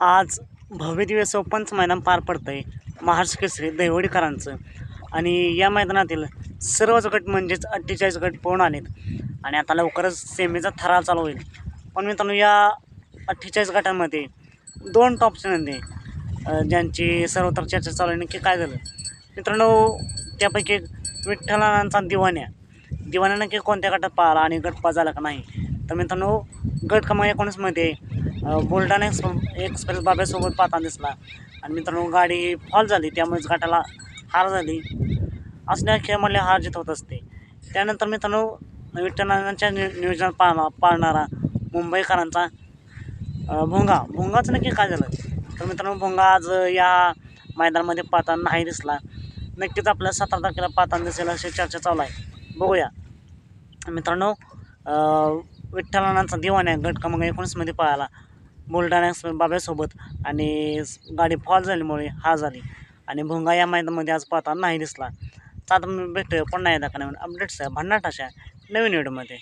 आज भव्यदिव्य दिवस मैदान पार पडतं आहे महाराष्ट्र केसरी दैवडीकरांचं. आणि या मैदानातील सर्वच गट म्हणजेच अठ्ठेचाळीस गट पळून आलेत. आणि आता लवकरच सेमीचा थरार चालू होईल. पण मित्रांनो या अठ्ठेचाळीस गटांमध्ये दोन टॉपचे नंदी ज्यांची सर्वत्र चर्चा चालू आहे. नक्की काय झालं? मित्रांनो त्यापैकी विठ्ठलानांचा दिवाण्या. दिवाण्या नक्की कोणत्या गटात पाहिला आणि गट पास झाला का नाही? तर मित्रांनो गट क्रमांक एकोणीसमध्ये बुलढाणा एक्सप्रेस एक्सप्रेस बाब्यासोबत पाहताना दिसला. आणि मित्रांनो गाडी फॉल झाली. त्यामुळेच गटाला हार झाली. असल्या खेळामधले हार जीत होत असते. त्यानंतर मित्रांनो विठ्ठलांच्या नि नियोजनात पाळणा पाळणारा मुंबईकरांचा भोंगा. भोंगाचं नक्की काय झालं? तर मित्रांनो भोंगा आज या मैदानामध्ये पाहताना नाही दिसला. नक्कीच आपल्या सतरा तारखेला पाहताना दिसेल अशी चर्चा चालू आहे. बघूया. मित्रांनो अ, दिवाण आहे. गट क्रमांक एकोणीसमध्ये पाहायला बुलढाणा एक्सप्रेस बाब्यासोबत आणि गाडी फॉल झाल्यामुळे हा झाली. आणि भोंगा या मैदानामध्ये आज पाहताना नाही दिसला. तर आता मी भेटूया पुन्हा एकदा का नवीन अपडेट्स आहे भन्नाट अशा नवीन व्हिडिओमध्ये.